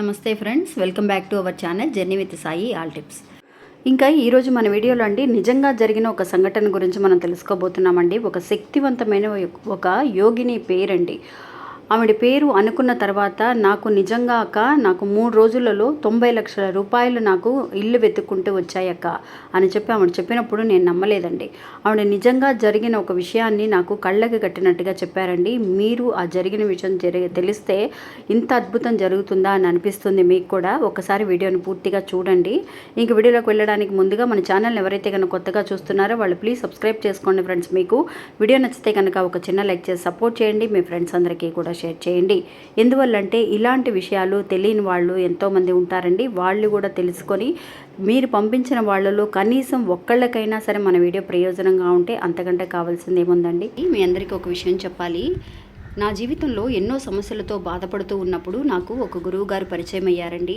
నమస్తే friends welcome back to our channel journey with Sai all tips. ఇంకా ఈరోజు మన వీడియోలో అండి నిజంగా జరిగిన ఒక సంఘటన గురించి మనం తెలుసుకోబోతున్నామండి. ఒక శక్తివంతమైన ఒక యోగిని పేరండి. ఆవిడ పేరు అనుకున్న తర్వాత నాకు నిజంగా అక్క నాకు మూడు రోజులలో తొంభై లక్షల రూపాయలు నాకు ఇల్లు వెతుక్కుంటూ వచ్చాయక్క అని చెప్పి ఆవిడ చెప్పినప్పుడు నేను నమ్మలేదండి. ఆవిడ నిజంగా జరిగిన ఒక విషయాన్ని నాకు కళ్ళకి కట్టినట్టుగా చెప్పారండి. మీరు ఆ జరిగిన విషయం జరిగి తెలిస్తే ఇంత అద్భుతం జరుగుతుందా అని అనిపిస్తుంది మీకు కూడా. ఒకసారి వీడియోని పూర్తిగా చూడండి. ఇంక వీడియోలోకి వెళ్ళడానికి ముందుగా మన ఛానల్ని ఎవరైతే కనుక కొత్తగా చూస్తున్నారో వాళ్ళు ప్లీజ్ సబ్స్క్రైబ్ చేసుకోండి ఫ్రెండ్స్. మీకు వీడియో నచ్చితే కనుక ఒక చిన్న లైక్ చేసి సపోర్ట్ చేయండి. మీ ఫ్రెండ్స్ అందరికీ కూడా షేర్ చేయండి. ఎందువల్లంటే ఇలాంటి విషయాలు తెలియని వాళ్ళు ఎంతోమంది ఉంటారండి. వాళ్ళు కూడా తెలుసుకొని మీరు పంపించిన వాళ్ళలో కనీసం ఒక్కళ్ళకైనా సరే మన వీడియో ప్రయోజనంగా ఉంటే అంతకంటే కావాల్సింది ఏముందండి? మీ అందరికీ ఒక విషయం చెప్పాలి. నా జీవితంలో ఎన్నో సమస్యలతో బాధపడుతూ ఉన్నప్పుడు నాకు ఒక గురువు గారు పరిచయం అయ్యారండి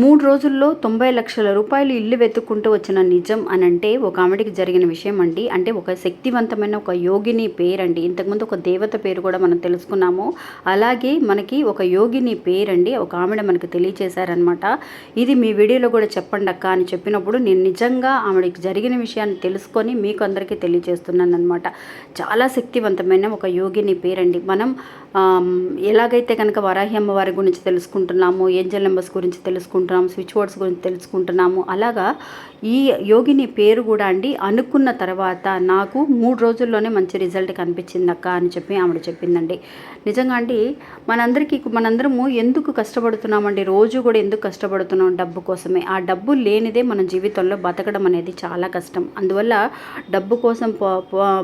మూడు రోజుల్లో తొంభై లక్షల రూపాయలు ఇల్లు వెతుక్కుంటూ వచ్చిన నిజం అని అంటే ఒక ఆమెడికి జరిగిన విషయం అండి. అంటే ఒక శక్తివంతమైన ఒక యోగిని పేరండి. ఇంతకుముందు ఒక దేవత పేరు కూడా మనం తెలుసుకున్నాము. అలాగే మనకి ఒక యోగిని పేరండి ఒక ఆమెడ మనకు తెలియచేశారనమాట ఇది మీ వీడియోలో కూడా చెప్పండి అక్క అని చెప్పినప్పుడు నేను నిజంగా ఆమెడికి జరిగిన విషయాన్ని తెలుసుకొని మీకు అందరికీ తెలియజేస్తున్నాను అనమాట చాలా శక్తివంతమైన ఒక యోగిని పేరండి. మనం ఎలాగైతే కనుక వరాహి అమ్మవారి గురించి తెలుసుకుంటున్నాము ఏంజల్ నెంబర్స్ గురించి తెలుసుకుంటున్నాము స్విచ్ బోర్డ్స్ గురించి తెలుసుకుంటున్నాము. అలాగా ఈ యోగిని పేరు కూడా అండి అనుకున్న తర్వాత నాకు మూడు రోజుల్లోనే మంచి రిజల్ట్ కనిపించింది అక్క అని చెప్పి ఆవిడ చెప్పిందండి. నిజంగా అండి మనందరికీ మనందరము ఎందుకు కష్టపడుతున్నామండి? రోజు కూడా ఎందుకు కష్టపడుతున్నాం డబ్బు కోసమే? ఆ డబ్బు లేనిదే మన జీవితంలో బతకడం అనేది చాలా కష్టం. అందువల్ల డబ్బు కోసం పో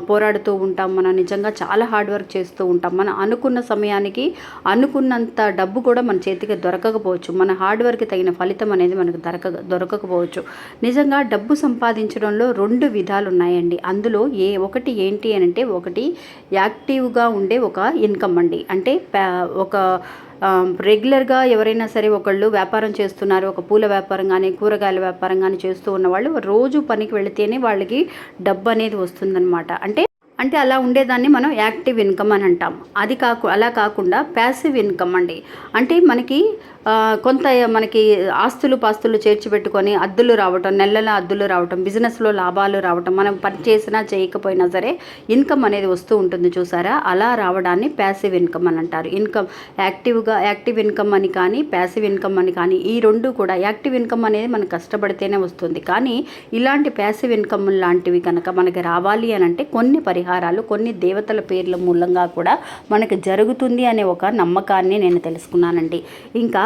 పోరాడుతూ ఉంటాం మనం నిజంగా చాలా హార్డ్ వర్క్ చేస్తూ ఉంటాం. మనం అనుకున్న సమయానికి అనుకున్నంత డబ్బు కూడా మన చేతికి దొరకకపోవచ్చు. మన హార్డ్ వర్క్ తగిన ఫలితం అనేది మనకు దొరక దొరకకపోవచ్చు. నిజంగా డబ్బు సంపాదించడంలో రెండు విధాలు ఉన్నాయండి అందులో ఏ ఒకటి ఏంటి అని అంటే ఒకటి యాక్టివ్గా ఉండే ఒక ఇన్కమ్ అండి. అంటే ఒక రెగ్యులర్గా ఎవరైనా సరే ఒకళ్ళు వ్యాపారం చేస్తున్నారు ఒక పూల వ్యాపారం కానీ కూరగాయల వ్యాపారం కానీ చేస్తూ ఉన్న వాళ్ళు రోజు పనికి వెళితేనే వాళ్ళకి డబ్బు అనేది వస్తుందన్నమాట. అంటే అంటే అలా ఉండేదాన్ని మనం యాక్టివ్ ఇన్కమ్ అని అంటాం. అది కాకు అలా కాకుండా ప్యాసివ్ ఇన్కమ్ అండి. అంటే మనకి కొంత మనకి ఆస్తులు పాస్తులు చేర్చిపెట్టుకొని అద్దులు రావటం నెలల అద్దులు రావటం బిజినెస్లో లాభాలు రావటం మనం పని చేసినా చేయకపోయినా సరే ఇన్కమ్ అనేది వస్తూ ఉంటుంది చూసారా? అలా రావడాన్ని ప్యాసివ్ ఇన్కమ్ అని అంటారు. ఇన్కమ్ యాక్టివ్గా యాక్టివ్ ఇన్కమ్ అని కానీ ప్యాసివ్ ఇన్కమ్ అని కానీ ఈ రెండు కూడా యాక్టివ్ ఇన్కమ్ అనేది మనం కష్టపడితేనే వస్తుంది. కానీ ఇలాంటి ప్యాసివ్ ఇన్కమ్ లాంటివి కనుక మనకి రావాలి అని అంటే కొన్ని పరిహారాలు కొన్ని దేవతల పేర్ల మూలంగా కూడా మనకు జరుగుతుంది అనే ఒక నమ్మకాన్ని నేను తెలుసుకున్నానండి. ఇంకా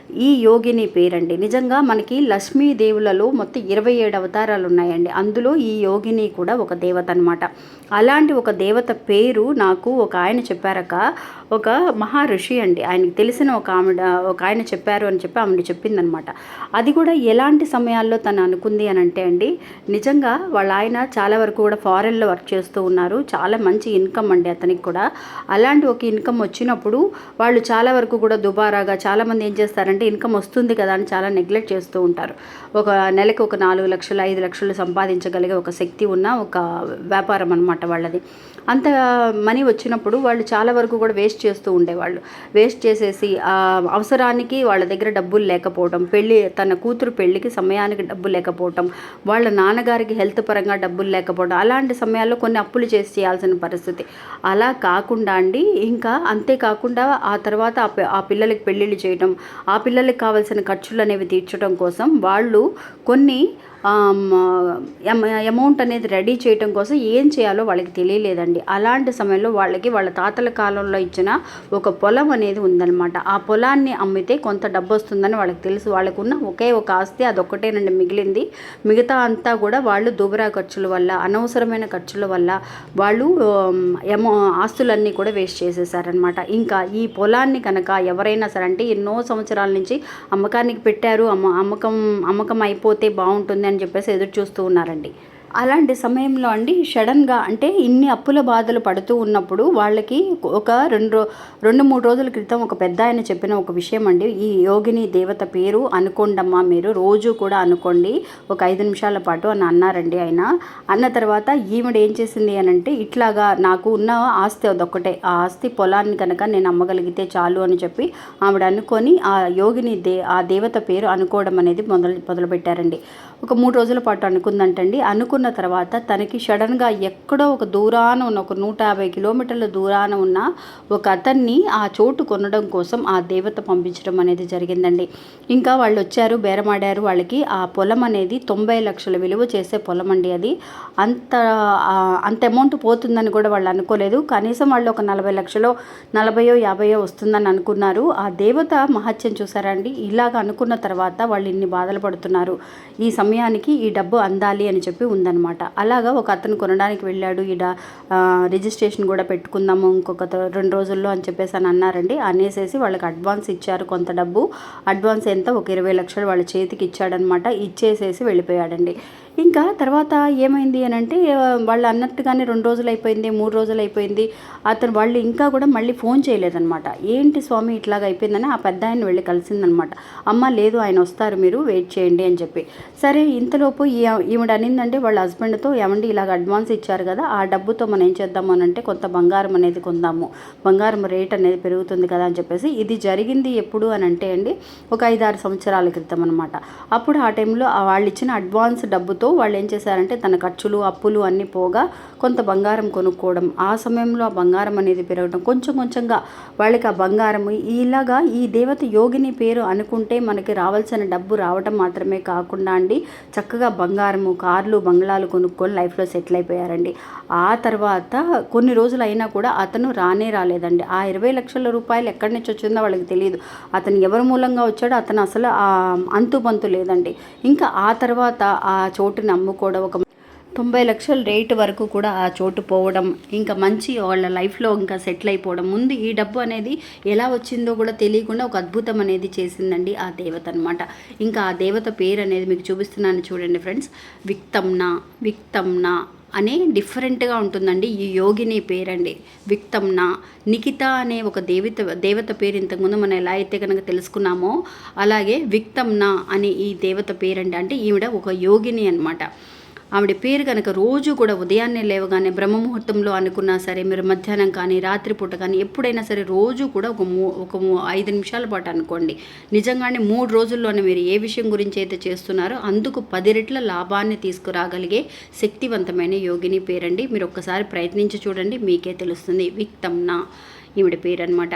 ఈ యోగిని పేరండి. నిజంగా మనకి లక్ష్మీదేవులలో మొత్తం ఇరవై ఏడు అవతారాలు ఉన్నాయండి. అందులో ఈ యోగిని కూడా ఒక దేవత అనమాట అలాంటి ఒక దేవత పేరు నాకు ఒక ఆయన చెప్పారక ఒక మహర్షి ఋషి అండి. ఆయనకి తెలిసిన ఒక ఆవిడ ఒక ఆయన చెప్పారు అని చెప్పి ఆవిడ చెప్పిందనమాట అది కూడా ఎలాంటి సమయాల్లో తను అనుకుంది అని అంటే అండి నిజంగా వాళ్ళ ఆయన చాలా వరకు కూడా ఫారెన్లో వర్క్ చేస్తూ ఉన్నారు. చాలా మంచి ఇన్కమ్ అండి అతనికి కూడా. అలాంటి ఒక ఇన్కమ్ వచ్చినప్పుడు వాళ్ళు చాలా వరకు కూడా దుబారాగా చాలామంది ఏం చేస్తారంటే ఇన్కమ్ వస్తుంది కదా అని చాలా నెగ్లెక్ట్ చేస్తూ ఉంటారు. ఒక నెలకు ఒక నాలుగు లక్షలు ఐదు లక్షలు సంపాదించగలిగే ఒక శక్తి ఉన్న ఒక వ్యాపారం అనమాట వాళ్ళది. అంత మనీ వచ్చినప్పుడు వాళ్ళు చాలా వరకు కూడా వేస్ట్ చేస్తూ ఉండేవాళ్ళు. వేస్ట్ చేసేసి అవసరానికి వాళ్ళ దగ్గర డబ్బులు లేకపోవడం పెళ్ళి తన కూతురు పెళ్ళికి సమయానికి డబ్బులు లేకపోవడం వాళ్ళ నాన్నగారికి హెల్త్ పరంగా డబ్బులు లేకపోవడం అలాంటి సమయాల్లో కొన్ని అప్పులు చేసి చేయాల్సిన పరిస్థితి. అలా కాకుండా అండి ఇంకా అంతేకాకుండా ఆ తర్వాత ఆ పిల్లలకి పెళ్ళిళ్ళు చేయడం ఆ పిల్లలకి కావాల్సిన ఖర్చులు అనేవి తీర్చడం కోసం వాళ్ళు కొన్ని అమౌంట్ అనేది రెడీ చేయడం కోసం ఏం చేయాలో వాళ్ళకి తెలియలేదండి. అలాంటి సమయంలో వాళ్ళకి వాళ్ళ తాతల కాలంలో ఇచ్చిన ఒక పొలం అనేది ఉందన్నమాట. ఆ పొలాన్ని అమ్మితే కొంత డబ్బు వస్తుందని వాళ్ళకి తెలుసు. వాళ్ళకున్న ఒకే ఒక ఆస్తి అదొక్కటేనండి మిగిలింది. మిగతా అంతా కూడా వాళ్ళు దుబరా ఖర్చుల వల్ల అనవసరమైన ఖర్చుల వల్ల వాళ్ళు ఎమో ఆస్తులన్నీ కూడా వేస్ట్ చేసేసారనమాట ఇంకా ఈ పొలాన్ని కనుక ఎవరైనా సరే అంటే ఎన్నో సంవత్సరాల నుంచి అమ్మకానికి పెట్టారు. అమ్మ అమ్మకం అమ్మకం అయిపోతే బాగుంటుంది అని చెప్పేసి ఎదురు చూస్తూ ఉన్నారండి. అలాంటి సమయంలో అండి సడన్గా అంటే ఇన్ని అప్పుల బాధలు పడుతూ ఉన్నప్పుడు వాళ్ళకి ఒక రెండు రెండు మూడు రోజుల క్రితం ఒక పెద్ద ఆయన చెప్పిన ఒక విషయం అండి. ఈ యోగిని దేవత పేరు అనుకోండమ్మా మీరు రోజు కూడా అనుకోండి ఒక ఐదు నిమిషాల పాటు అని అన్నారండి ఆయన. అన్న తర్వాత ఈవిడ ఏం చేసింది అని అంటే ఇట్లాగా నాకు ఉన్న ఆస్తి అదొక్కటే ఆ ఆస్తి పొలాన్ని కనుక నేను అమ్మగలిగితే చాలు అని చెప్పి ఆవిడ అనుకొని ఆ యోగిని దే ఆ దేవత పేరు అనుకోవడం అనేది మొదలు మొదలుపెట్టారండి. ఒక మూడు రోజుల పాటు అనుకుందంటండి. అనుకున్న తర్వాత తనకి సడన్గా ఎక్కడో ఒక దూరాన ఉన్న ఒక నూట యాభై కిలోమీటర్ల దూరాన ఉన్న ఒక అతన్ని ఆ చోటు కొనడం కోసం ఆ దేవత పంపించడం అనేది జరిగిందండి. ఇంకా వాళ్ళు వచ్చారు బేరమాడారు. వాళ్ళకి ఆ పొలం అనేది తొంభై లక్షల విలువ చేసే పొలం అండి అది. అంత అంత అమౌంట్ పోతుందని కూడా వాళ్ళు అనుకోలేదు. కనీసం వాళ్ళు ఒక నలభై లక్షలో నలభయో యాభయో వస్తుందని అనుకున్నారు. ఆ దేవత మహత్యం చూసారండి ఇలాగ అనుకున్న తర్వాత వాళ్ళు ఇన్ని బాధలు పడుతున్నారు. ఈ సమయానికి ఈ డబ్బు అందాలి అని చెప్పి ఉందన్నమాట. అలాగా ఒక అతను కొనడానికి వెళ్ళాడు. ఈడ రిజిస్ట్రేషన్ కూడా పెట్టుకుందాము ఇంకొక రెండు రోజుల్లో అని చెప్పేసి అని అన్నారండి. అనేసేసి వాళ్ళకి అడ్వాన్స్ ఇచ్చారు కొంత డబ్బు. అడ్వాన్స్ ఎంత? ఒక ఇరవై లక్షలు వాళ్ళ చేతికి ఇచ్చాడనమాట ఇచ్చేసేసి వెళ్ళిపోయాడండి. ఇంకా తర్వాత ఏమైంది అని అంటే వాళ్ళు అన్నట్టుగానే రెండు రోజులు అయిపోయింది మూడు రోజులు అయిపోయింది అతను వాళ్ళు ఇంకా కూడా మళ్ళీ ఫోన్ చేయలేదనమాట ఏంటి స్వామి ఇట్లాగ అయిపోయిందని ఆ పెద్ద ఆయన వెళ్ళి కలిసిందనమాట అమ్మ లేదు ఆయన వస్తారు మీరు వెయిట్ చేయండి అని చెప్పి. సరే ఇంతలోపు ఈవిడ అనిందంటే వాళ్ళ హస్బెండ్తో ఏమండి ఇలాగ అడ్వాన్స్ ఇచ్చారు కదా ఆ డబ్బుతో మనం ఏం చేద్దాము అని అంటే కొంత బంగారం అనేది కొందాము. బంగారం రేట్ అనేది పెరుగుతుంది కదా అని చెప్పేసి ఇది జరిగింది ఎప్పుడు? అని అంటే అండి ఒక ఐదారు సంవత్సరాల క్రితం అనమాట అప్పుడు ఆ టైంలో వాళ్ళు ఇచ్చిన అడ్వాన్స్ డబ్బు డబ్బుతో వాళ్ళు ఏం చేశారంటే తన ఖర్చులు అప్పులు అన్నీ పోగా కొంత బంగారం కొనుక్కోవడం. ఆ సమయంలో ఆ బంగారం అనేది పెరగడం కొంచెం కొంచెంగా వాళ్ళకి ఆ బంగారం ఇలాగా ఈ దేవత యోగిని పేరు అనుకుంటే మనకి రావాల్సిన డబ్బు రావటం మాత్రమే కాకుండా అండి చక్కగా బంగారము కార్లు బంగ్లాలు కొనుక్కొని లైఫ్లో సెటిల్ అయిపోయారండి. ఆ తర్వాత కొన్ని రోజులు అయినా కూడా అతను రానే రాలేదండి. ఆ ఇరవై లక్షల రూపాయలు ఎక్కడి నుంచి వచ్చిందో వాళ్ళకి తెలియదు అతను ఎవరి మూలంగా వచ్చాడో అతను అసలు ఆ లేదండి. ఇంకా ఆ తర్వాత ఆ చోటుని అమ్ముకోవడం ఒక తొంభై లక్షల రేటు వరకు కూడా ఆ చోటు పోవడం ఇంకా మంచి వాళ్ళ లైఫ్లో ఇంకా సెటిల్ అయిపోవడం. ముందు ఈ డబ్బు అనేది ఎలా వచ్చిందో కూడా తెలియకుండా ఒక అద్భుతం అనేది చేసిందండి ఆ దేవత అనమాట ఇంకా ఆ దేవత పేరు అనేది మీకు చూపిస్తున్నాను చూడండి ఫ్రెండ్స్. విక్తమ్నా విక్తమ్నా అనే డిఫరెంట్గా ఉంటుందండి ఈ యోగిని పేరండి. విక్తంన నిఖిత అనే ఒక దేవత దేవత పేరు ఇంతకుముందు మనం ఎలా అయితే కనుక తెలుసుకున్నామో అలాగే విక్తంన అనే ఈ దేవత పేరండి. అంటే ఈవిడ ఒక యోగిని అనమాట ఆవిడ పేరు కనుక రోజు కూడా ఉదయాన్నే లేవగానే బ్రహ్మముహూర్తంలో అనుకున్నా సరే మీరు మధ్యాహ్నం కానీ రాత్రిపూట కానీ ఎప్పుడైనా సరే రోజు కూడా ఒక మూ ఒక మూ- ఐదు నిమిషాల పాటు అనుకోండి. నిజంగానే మూడు రోజుల్లోనే మీరు ఏ విషయం గురించి అయితే చేస్తున్నారో అందుకు పది రెట్ల లాభాన్ని తీసుకురాగలిగే శక్తివంతమైన యోగిని పేరండి. మీరు ఒక్కసారి ప్రయత్నించి చూడండి మీకే తెలుస్తుంది విక్తమ్నా ఈవిడ పేరు అనమాట